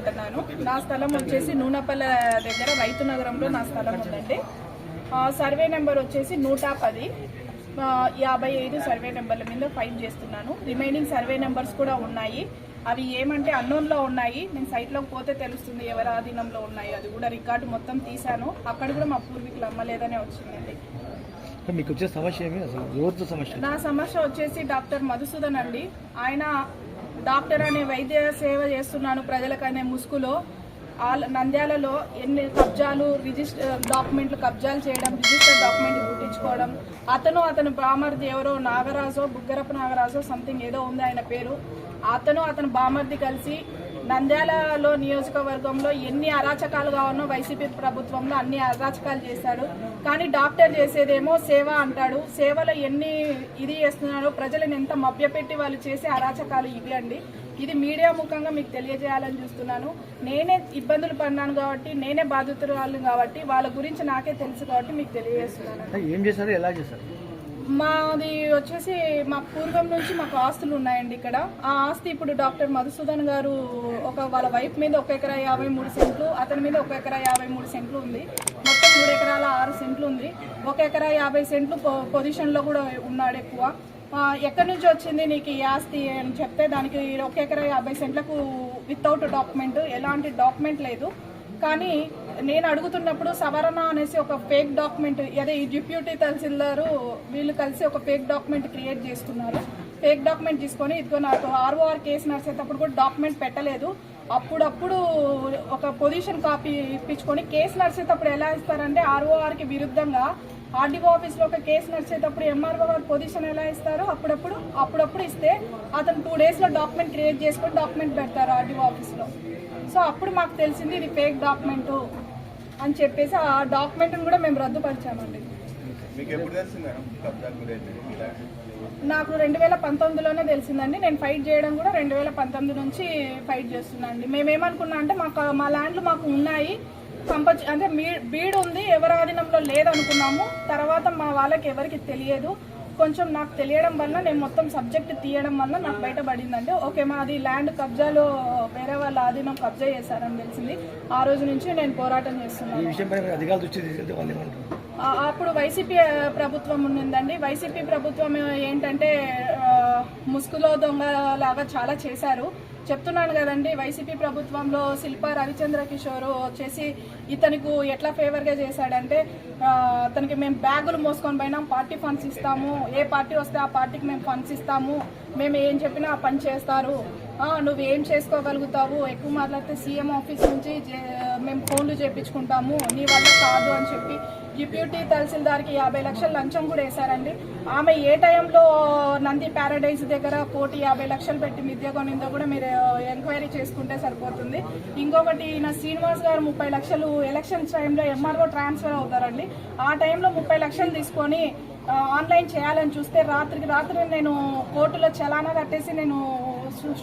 మాట్లాడుతున్నాను. నా స్థలం వచ్చేసి నూనెపల్ల దగ్గర రైతు నగరంలో నా స్థలం ఉందండి. సర్వే నెంబర్ వచ్చేసి నూట పది. యాభై ఐదు సర్వే నెంబర్ల మీద ఫైల్ చేస్తున్నాను. రిమైనింగ్ సర్వే నెంబర్స్ కూడా ఉన్నాయి. అవి ఏమంటే అన్నోన్లో ఉన్నాయి. నేను సైట్లోకి పోతే తెలుస్తుంది ఎవరి ఆధీనంలో ఉన్నాయి. అది కూడా రికార్డు మొత్తం తీశాను. అక్కడ కూడా మా పూర్వీకులు అమ్మలేదనే వచ్చిందండి. మీకు వచ్చే సమస్య ఏమి? అసలు ఎవరితో సమస్య. నా సమస్య వచ్చేసి డాక్టర్ మధుసూదన్ అండి. ఆయన డాక్టర్ అనే వైద్య సేవ చేస్తున్నాను ప్రజలకనే ముసుగులో. నంద్యాలలో ఎన్ని కబ్జాలు రిజిస్టర్ డాక్యుమెంట్లు కబ్జాలు చేయడం రిజిస్టర్ డాక్యుమెంట్ గుర్తించుకోవడం అతను అతను బామర్ది ఎవరో నాగరాజో బుగ్గరప్ప నాగరాజో సంథింగ్ ఏదో ఉంది ఆయన పేరు. అతను అతను బామర్ది కలిసి నంద్యాలలో నియోజకవర్గంలో ఎన్ని అరాచకాలు కావాలో వైసీపీ ప్రభుత్వంలో అన్ని అరాచకాలు చేశాడు. కానీ డాక్టర్ చేసేదేమో సేవ అంటాడు. సేవలో ఎన్ని ఇది చేస్తున్నాడో ప్రజలను ఎంత మభ్యపెట్టి వాళ్ళు చేసే అరాచకాలు ఇవి అండి. ఇది మీడియా ముఖంగా మీకు తెలియజేయాలని చూస్తున్నాను. నేనే ఇబ్బందులు పడినాను కాబట్టి నేనే బాధితురాలు కాబట్టి వాళ్ళ గురించి నాకే తెలుసు కాబట్టి మీకు తెలియజేస్తున్నాను. ఏం చేశారు? ఎలా చేశారు? మాది వచ్చేసి మా పూర్వం నుంచి మాకు ఆస్తులు ఉన్నాయండి ఇక్కడ. ఆ ఆస్తి ఇప్పుడు డాక్టర్ మధుసూదన్ గారు ఒక వాళ్ళ వైఫ్ మీద ఒక ఎకరా యాభై మూడు సెంట్లు అతని మీద ఒక ఎకరా యాభై మూడు సెంట్లు ఉంది. మొత్తం మూడు ఎకరాల ఆరు సెంట్లు ఉంది. ఒక ఎకరా యాభై సెంట్లు పొ- పొజిషన్లో కూడా ఉన్నాడు ఎక్కువ. ఎక్కడి నుంచి వచ్చింది నీకు ఈ ఆస్తి అని చెప్తే దానికి ఒక ఎకరా యాభై సెంట్లకు వితౌట్ డాక్యుమెంట్ ఎలాంటి డాక్యుమెంట్ లేదు. కానీ నేను అడుగుతున్నప్పుడు సవరణ అనేసి ఒక ఫేక్ డాక్యుమెంట్ అదే ఈ డిప్యూటీ తహసీల్దారు వీళ్ళు కలిసి ఒక ఫేక్ డాక్యుమెంట్ క్రియేట్ చేసుకున్నారు. ఫేక్ డాక్యుమెంట్ తీసుకొని ఇదిగో నాకు ఆర్ఓఆర్ కేసు నడిచేటప్పుడు కూడా డాక్యుమెంట్ పెట్టలేదు. అప్పుడప్పుడు ఒక పొజిషన్ కాపీ ఇప్పించుకొని కేసు నడిచేటప్పుడు ఎలా ఇస్తారంటే ఆర్ఓఆర్కి విరుద్ధంగా ఆర్డీఓ ఆఫీస్లో ఒక కేసు నడిచేటప్పుడు ఎంఆర్ఓ గారు పొజిషన్ ఎలా ఇస్తారు? అప్పుడప్పుడు అప్పుడప్పుడు ఇస్తే అతను టూ డేస్లో డాక్యుమెంట్ క్రియేట్ చేసుకొని డాక్యుమెంట్ పెడతారు ఆర్డీఓ ఆఫీస్లో. సో అప్పుడు మాకు తెలిసింది ఇది ఫేక్ డాక్యుమెంట్ అని చెప్పేసి ఆ డాక్యుమెంట్ని కూడా మేము రద్దుపరిచామండి. నాకు రెండు వేల పంతొమ్మిదిలోనే తెలిసిందండి. నేను ఫైట్ చేయడం కూడా రెండు వేల పంతొమ్మిది నుంచి ఫైట్ చేస్తున్నాను అండి. మేమేమనుకున్నా అంటే మాకు మా ల్యాండ్లు మాకు ఉన్నాయి. కంపల్సరీ అంటే బీడ్ ఉంది ఎవరి ఆధీనంలో లేదనుకున్నాము. తర్వాత మా వాళ్ళకి ఎవరికి తెలియదు. కొంచెం నాకు తెలియడం వల్ల నేను మొత్తం సబ్జెక్ట్ తీయడం వల్ల నాకు బయటపడిందంటే ఓకే మాది ల్యాండ్ కబ్జాలో వేరే వాళ్ళ ఆధీనం కబ్జా చేశారని తెలిసింది. ఆ రోజు నుంచి నేను పోరాటం చేస్తున్నాను. అప్పుడు వైసీపీ ప్రభుత్వం ఉండిందండి వైసీపీ ప్రభుత్వం ఏంటంటే ముసుగులో దొంగ లాగా చాలా చేశారు. చెప్తున్నాను కదండి వైసీపీ ప్రభుత్వంలో శిల్ప రవిచంద్ర కిషోర్ వచ్చేసి ఇతనికి ఎట్లా ఫేవర్గా చేశాడంటే అతనికి మేము బ్యాగులు మోసుకొని పోయినాం పార్టీ ఫండ్స్ ఇస్తాము. ఏ పార్టీ వస్తే ఆ పార్టీకి మేము ఫండ్స్ ఇస్తాము. మేము ఏం చెప్పినా ఆ పని చేస్తారు. నువ్వు ఏం చేసుకోగలుగుతావు? ఎక్కువ మాట్లాడితే సీఎం ఆఫీస్ నుంచి మేము ఫోన్లు చేయించుకుంటాము నీ వల్ల కాదు అని చెప్పి డిప్యూటీ తహసీల్దార్కి యాభై లక్షలు లంచం కూడా వేశారండి. ఆమె ఏ టైంలో నంది ప్యారడైజ్ దగ్గర కోటి యాభై లక్షలు పెట్టి మిద్య కొనిందో కూడా మీరు ఎంక్వైరీ చేసుకుంటే సరిపోతుంది. ఇంకొకటి నా శ్రీనివాస్ గారు ముప్పై లక్షలు ఎలక్షన్స్ టైంలో ఎంఆర్ఓ ట్రాన్స్ఫర్ అవుతారండి. ఆ టైంలో ముప్పై లక్షలు తీసుకొని ఆన్లైన్ చేయాలని చూస్తే రాత్రికి రాత్రి నేను కోర్టులో చలానా కట్టేసి నేను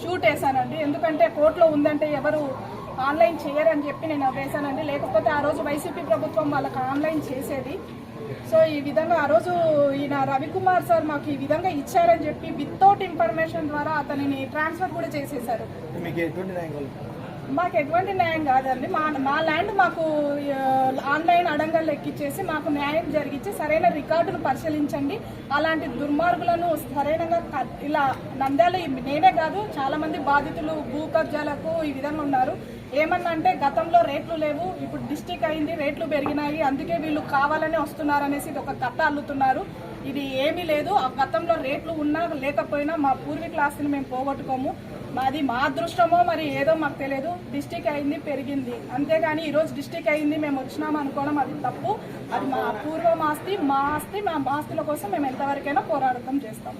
షూట్ వేసానండి ఎందుకంటే కోర్టులో ఉందంటే ఎవరు ఆన్లైన్ చేయరని చెప్పి నేను వేశానండి. లేకపోతే ఆ రోజు వైసీపీ ప్రభుత్వం వాళ్ళకి ఆన్లైన్ చేసేది. సో ఈ విధంగా ఆ రోజు ఈయన రవికుమార్ సార్ మాకు ఈ విధంగా ఇచ్చారని చెప్పి వితౌట్ ఇన్ఫర్మేషన్ ద్వారా అతనిని ట్రాన్స్ఫర్ కూడా చేసేశారు. మాకు ఎటువంటి న్యాయం కాదండి. మా మా ల్యాండ్ మాకు ఆన్లైన్ అడంగలు ఎక్కిచ్చేసి మాకు న్యాయం జరిగించి సరైన రికార్డును పరిశీలించండి. అలాంటి దుర్మార్గులను సరైనగా క- ఇలా నంద్యాల నేనే కాదు చాలామంది బాధితులు భూ కబ్జాలకు ఈ విధంగా ఉన్నారు. ఏమన్నా అంటే గతంలో రేట్లు లేవు ఇప్పుడు డిస్టిక్ అయింది రేట్లు పెరిగినాయి అందుకే వీళ్ళు కావాలనే వస్తున్నారు అనేసి ఇది ఒక కథ అల్లుతున్నారు. ఇది ఏమీ లేదు ఆ గతంలో రేట్లు ఉన్నా లేకపోయినా మా పూర్వీకుల ఆస్తిని మేము పోగొట్టుకోము. మాది మా అదృష్టమో మరి ఏదో మాకు తెలియదు. డిస్టిక్ అయింది పెరిగింది. అంతేగాని ఈరోజు డిస్టిక్ అయింది మేము వచ్చినాము అనుకోవడం అది తప్పు. అది మా పూర్వం ఆస్తి మా ఆస్తి మా ఆస్తుల కోసం మేము ఎంతవరకైనా పోరాటం చేస్తాం.